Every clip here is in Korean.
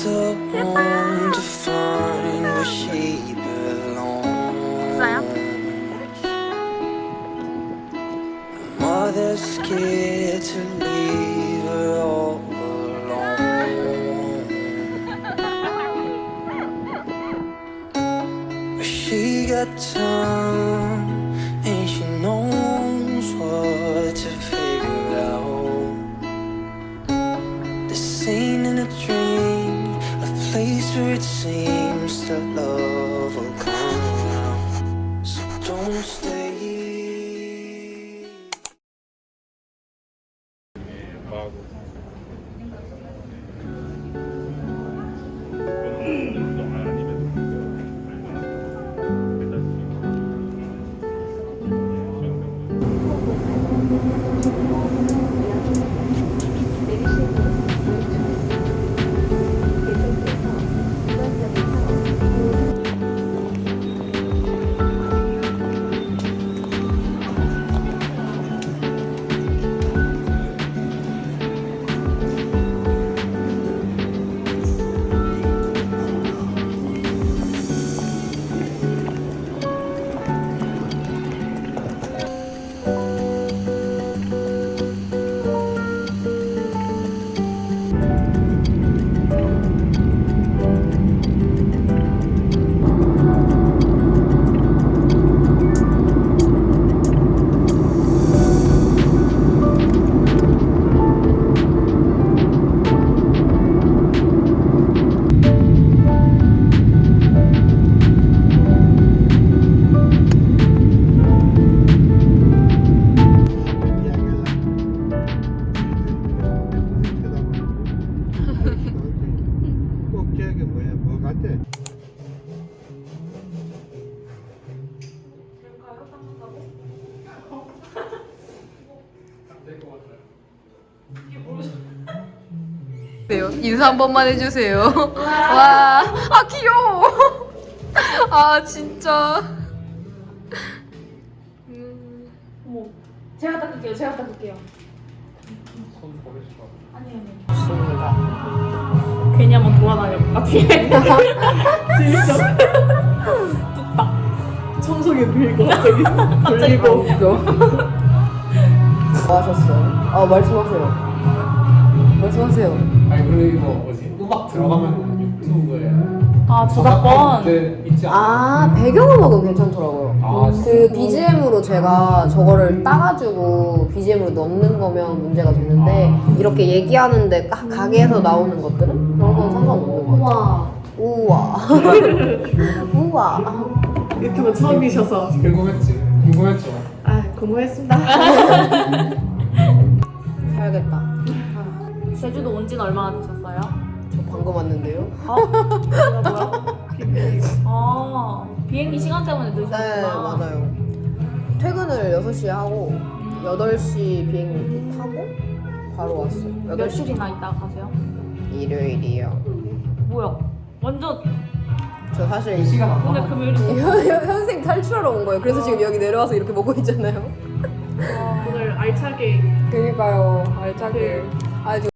the one to find where she belongs. Mother's scared to leave her all alone. But she got time ಆಗೋದು 인사 한 번만 해주세요. 와, 아 귀여워. 아 진짜. 어머, 제가 닦을게요. 제가 닦을게요. 괜히 한번 돌아다녀볼까 뒤에. 진짜. 뚝딱. 청소기 빌고 갑자기. 빌고. 웃겨. 뭐 하셨어요? 아 말씀하세요. 말씀하세요. 아니 그리고 이거 뭐지 음악 들어가면 유튜브에 아 저작권. 네, 있지 않아? 아 배경음악은 괜찮더라고요. 아, 그 BGM으로 제가 저거를 따가지고 BGM으로 넣는 거면 문제가 되는데 이렇게 얘기하는데 가, 가게에서 나오는 것들은 그런 건 상관없는 거 같아요. 우와. 우와. 유튜브 처음이셔서. 궁금했지 궁금했죠 아 궁금했습니다. 사야겠다. 제주도 온 지는 얼마나 되셨어요? 저 방금 왔는데요. 어? 뭐야 뭐야? 아 비행기 시간 때문에 늦으셨구나. 네, 맞아요. 퇴근을 6시에 하고 8시 비행기 타고 바로 왔어요. 8시 며칠이나 있다가 가세요? 일요일이요. 뭐야? 완전 저 사실 이 시간 오늘 남아 금요일인데 현- 현- 현생 탈출하러 온 거예요. 그래서 지금 여기 내려와서 이렇게 먹고 있잖아요. 오늘 알차게 그니까요. 알차게. 아, 저...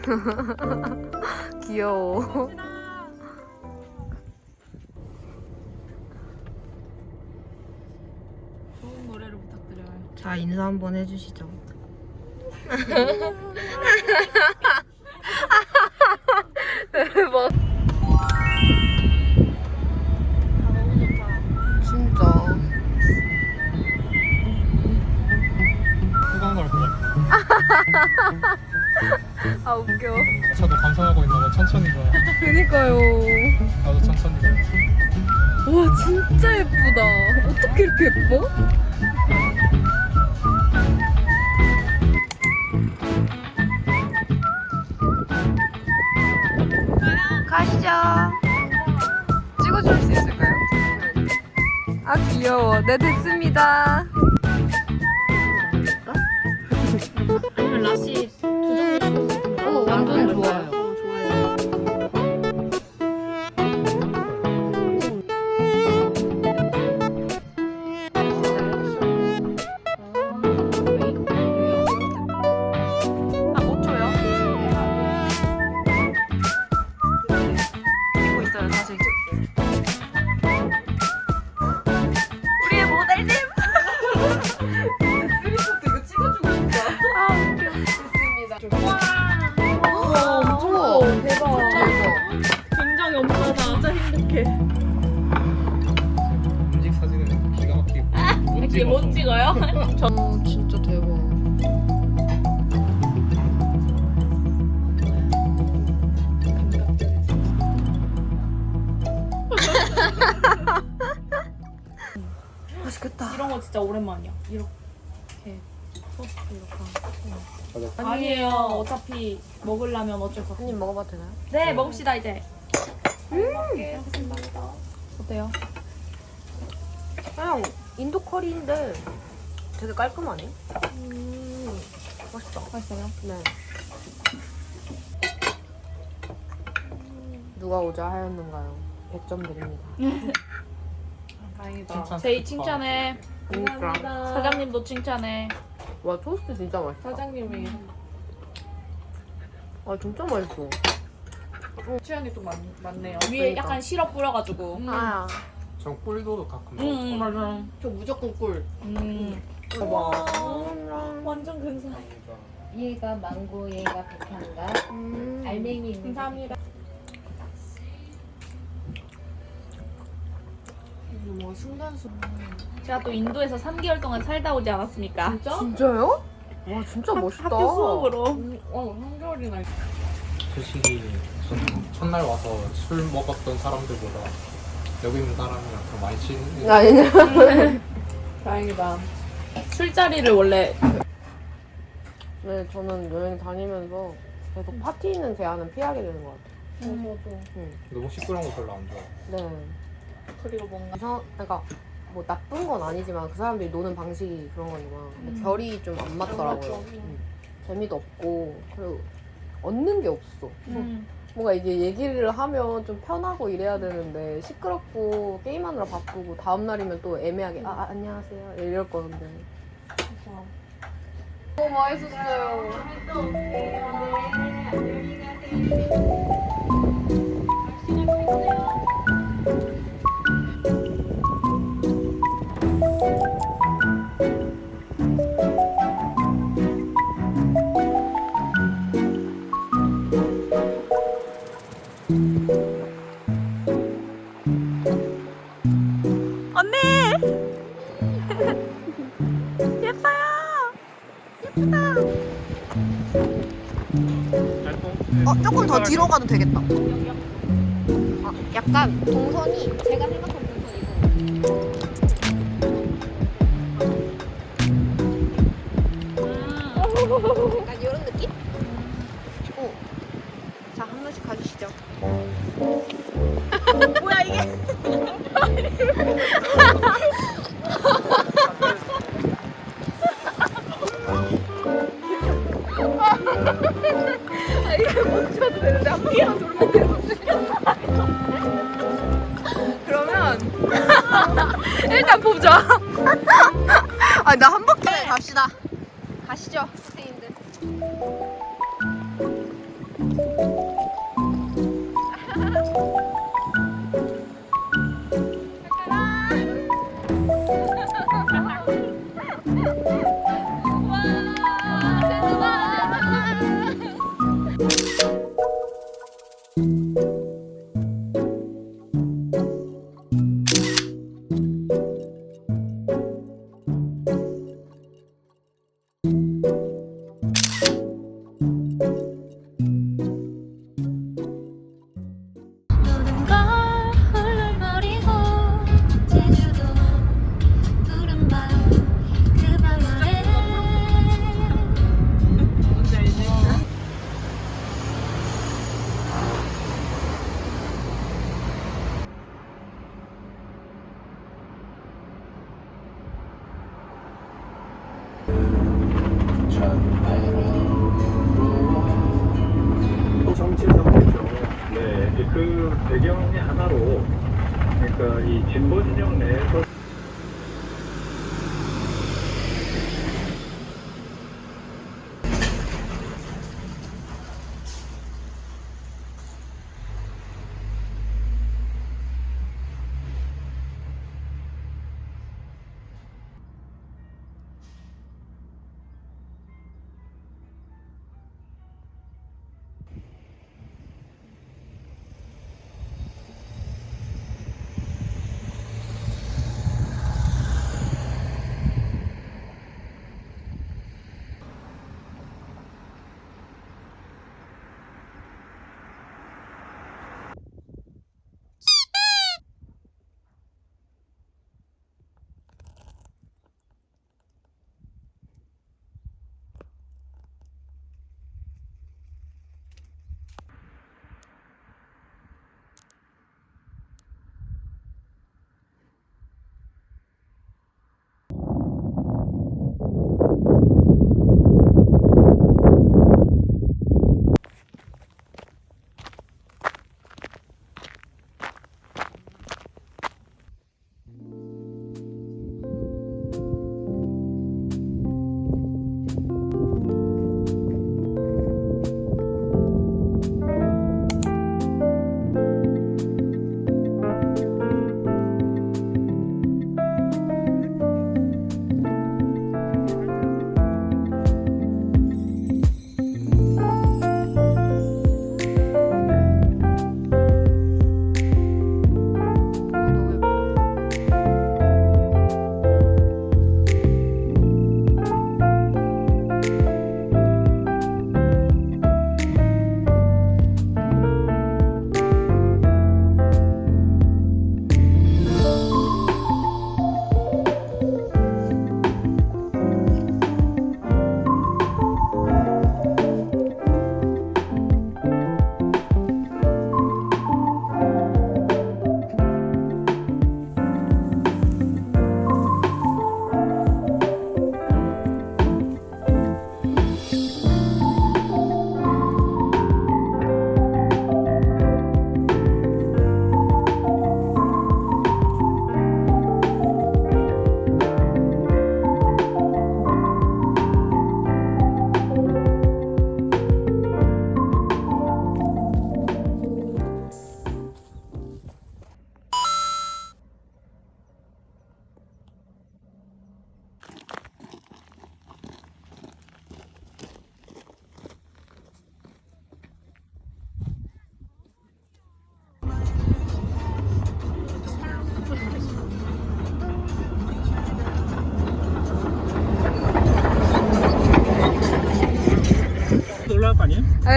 귀여워. 좋은 노래로 부탁드려요. 자, 인사 한번 해주시죠. 천천히 가. 그니까요. 나도 천천히 가. 와 진짜 예쁘다. 어떻게 이렇게 예뻐? 가시죠. 찍어줄 수 있을까요? 아 귀여워. 네 됐습니다. 아니면 라시 두 종류 어 완전 좋아요. 이렇게 못 찍어서. 찍어요? 어 진짜 대박. 맛있겠다. 이런 거 진짜 오랜만이야. 이렇게. 토스트 이렇게 하고. 아니에요. 어차피 먹으려면 어쩔 수 없어. 한입 먹어봐도 되나요? 네, 먹읍시다, 이제. 음! 어때요? 그냥 인도 커리인데 되게 깔끔하네. 맛있다. 맛있어요? 네. 누가 오자 하였는가요? 100점 드립니다. 다행이다. 칭찬 제이. 칭찬해. 그러니까. 사장님도 칭찬해. 와 토스트 진짜 맛있다. 사장님이 아 진짜 맛있어. 취향이 좀 많, 많네요. 위에 그러니까. 약간 시럽 뿌려가지고. 아야. 전 꿀도 가끔 먹어. 음, 맞아. 저 무조건 꿀. 음. 와. 완전 근사해. 얘가 망고, 얘가 백향가, 음. 알맹이 있는 감사합니다. 뭐 순간수. 제가 또 인도에서 3개월 동안 살다 오지 않았습니까? 진짜? 진짜요? 와 진짜 멋있다. 학교 수업으로. 음, 어, 한겨울이나. 솔직히 저는 첫날 와서 술 먹었던 사람들보다 여기 있는 사람이랑 더 많이 친해. 아니냐. 다행이다. 술자리를 원래 네 저는 여행 다니면서 계속 파티는 제한은 피하게 되는 것 같아요. 너무 시끄러운 거 별로 안 좋아. 네. 그리고 뭔가 이상 그러니까 뭐 나쁜 건 아니지만 그 사람들이 노는 방식이 그런 거지만 근데 결이 좀 안 맞더라고요. 음. 재미도 없고 그리고 얻는 게 없어. 음. 뭔가 이게 얘기를 하면 좀 편하고 이래야 되는데 시끄럽고 게임하느라 바쁘고 다음 날이면 또 애매하게 아, 아, 안녕하세요 이럴 건데. 너무 맛있었어요. 언니! 어 조금 더 뒤로 가도 되겠다. 아, 약간 동선이 제가 생각한 정치성이죠. 네, 그 배경이 하나로 그러니까 이 진보 진영 내에서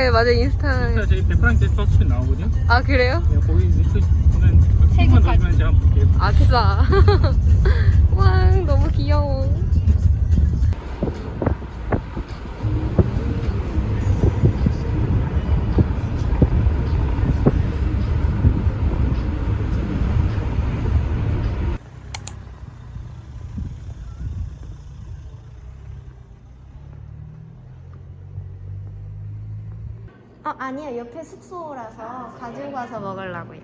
네 맞아 인스타 인스타 저희 베프랑스 서치 나오거든요. 아 그래요? 네, 거기 링크 보면 조금만 넣으면 제가 한번 볼게요. 아싸 어 아니요 옆에 숙소라서 가지고 가서 먹으려고요.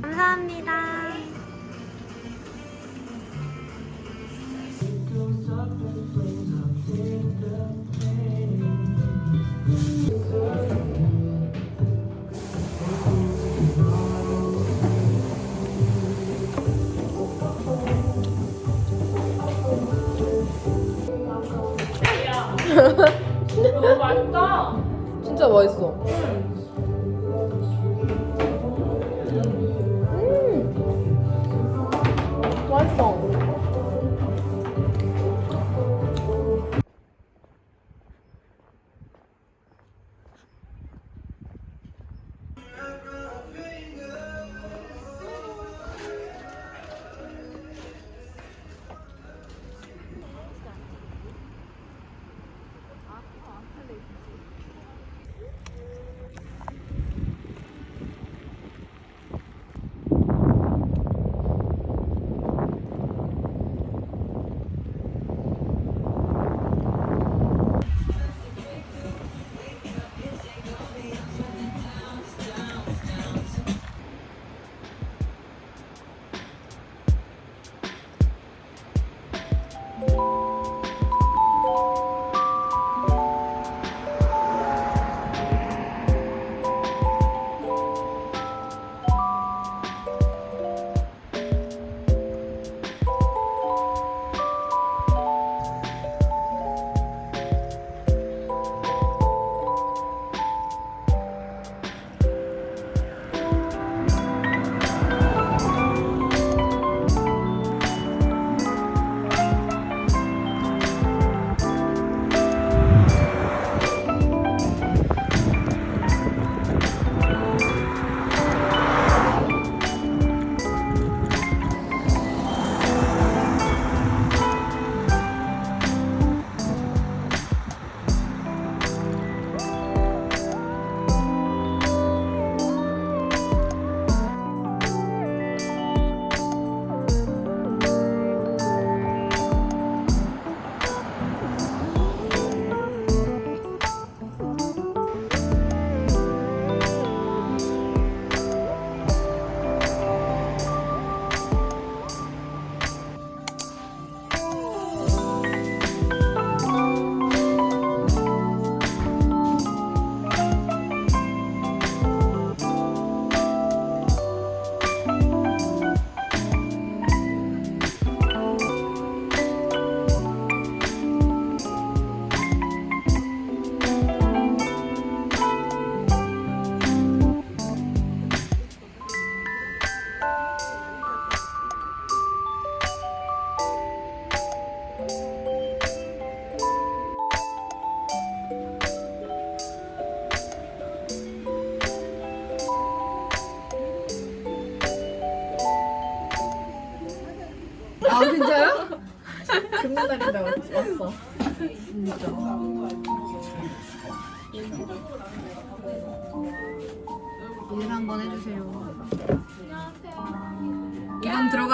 감사합니다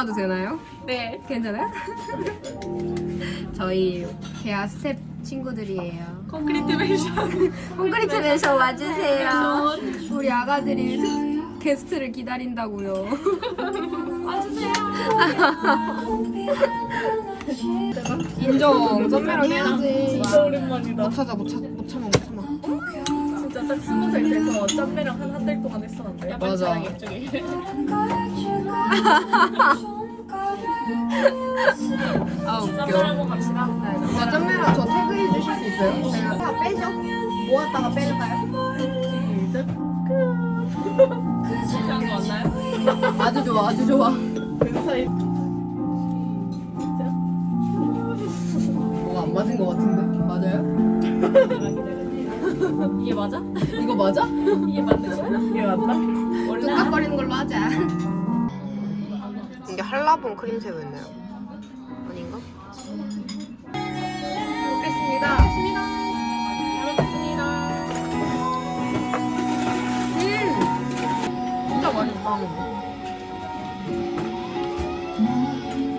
들어가도 되나요? 네. 괜찮아요? 저희 개화 스텝 친구들이에요. 콘크리트 맨션. 콘크리트 맨션 와주세요. 우리 아가들이 게스트를 기다린다고요. 인정. 썸메랑 해야지. 진짜 오랜만이다. 못 찾아 못 찾아 못 참아 못 참아. 진짜 딱 스무 살 돼서 짬매랑 한 한 달 동안 했었는데. 맞아. 이쪽에. 아 웃겨. 갑시다. 나 짬매랑 저 태그해 주실 수 있어요? 제가 다 빼죠? 모았다가 빼를까요? 시간 왔나요? 아주 좋아 아주 좋아. 그 사이. 뭐가 안 맞은 것 같은데? 맞아요? 이게 맞아? 이거 맞아? 이게 맞는 거야? 이게 맞나? 뚝딱거리는 걸로 하자. 한라봉 크림새우였나요? 아닌가? 먹겠습니다. 잘 먹겠습니다. 음! 진짜 맛있다.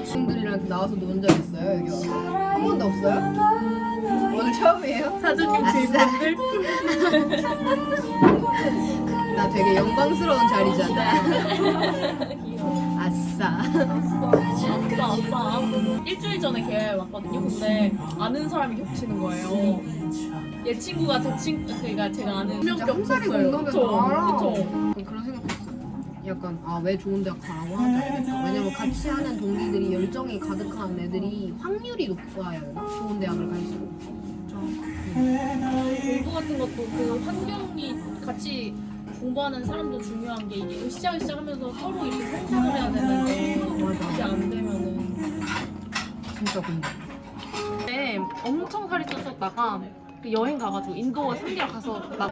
친구들이랑 나와서 논 적 있어요? 여기 와서? 한 번도 없어요? 오늘 처음이에요? 사장님. 질문들. 나 되게 영광스러운 자리잖아. 아싸. 아싸 아싸. 일주일 전에 걔 왔거든요. 근데 아는 사람이 겹치는 거예요. 얘 친구가 제 친구, 그러니까 제가 아는 명 진짜 한 살이 겹쳤어요. 공감이 그쵸? 많아. 그쵸? 그런 생각했어. 약간 아 왜 좋은 대학 가라고 하자. 왜냐면 같이 하는 동기들이 열정이 가득한 애들이 확률이 높아야 되나? 좋은 대학을 갈수록. 공부 같은 것도 그 환경이 같이 공부하는 사람도 중요한 게 이게 으쌰으쌰 하면서 서로 이렇게 성장을 해야 되는데 그게 안 되면은. 진짜 공감. 네, 엄청 살이 쪘었다가 그 여행 가가지고 인도 3개월 가서 나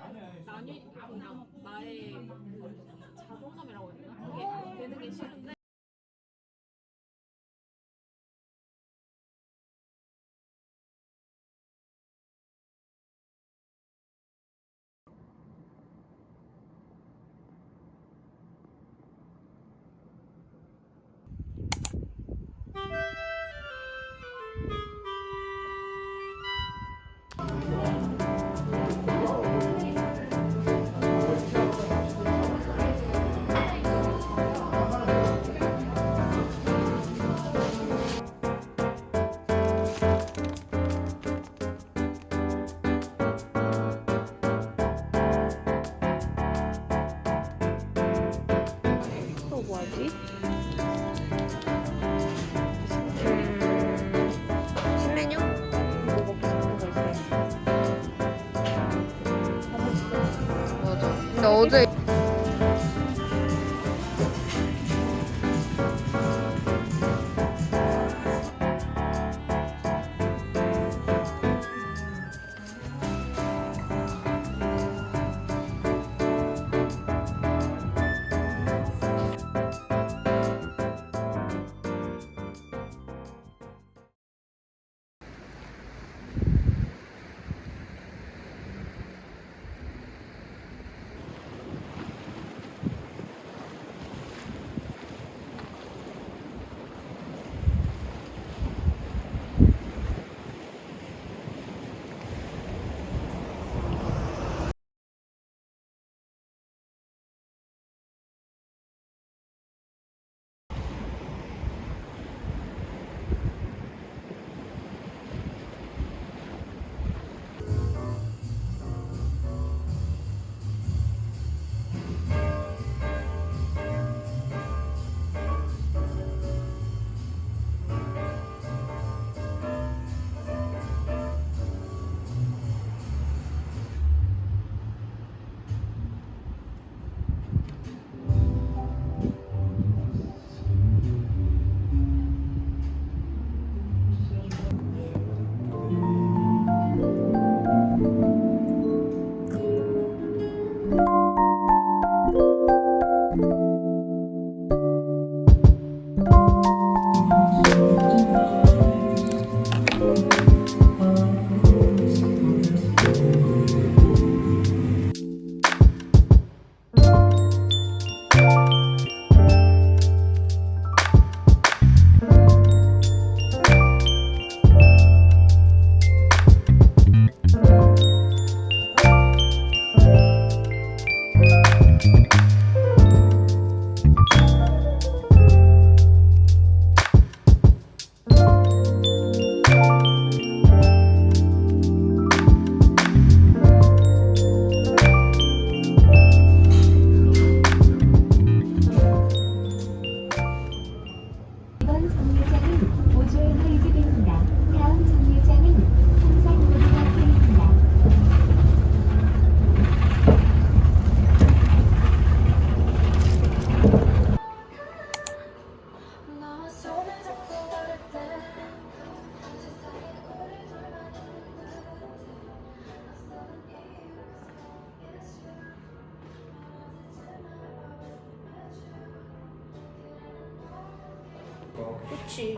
그치.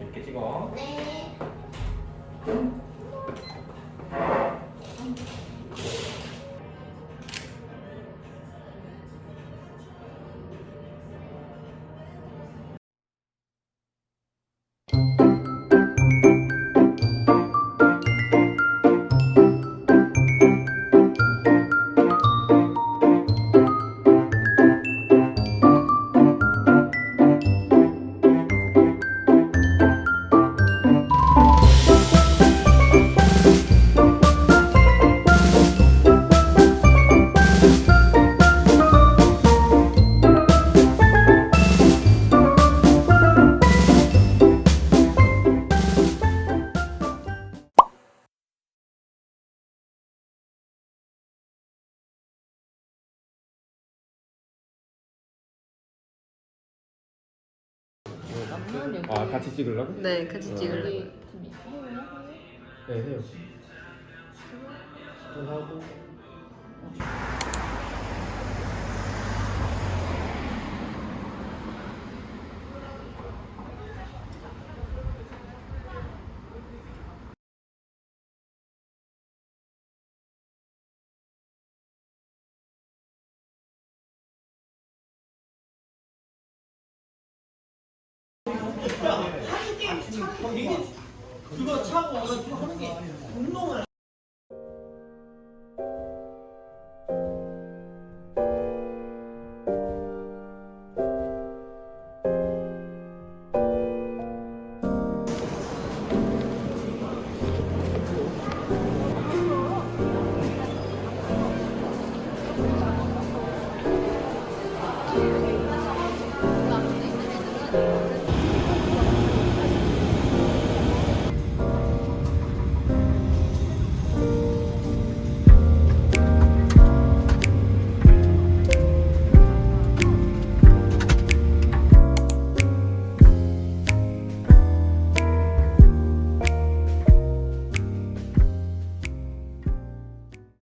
이렇게 찍어. 아 같이 찍으려고? 네, 같이 찍으려고요. 네, 해요. 하고 그거 차고 하는 게 운동을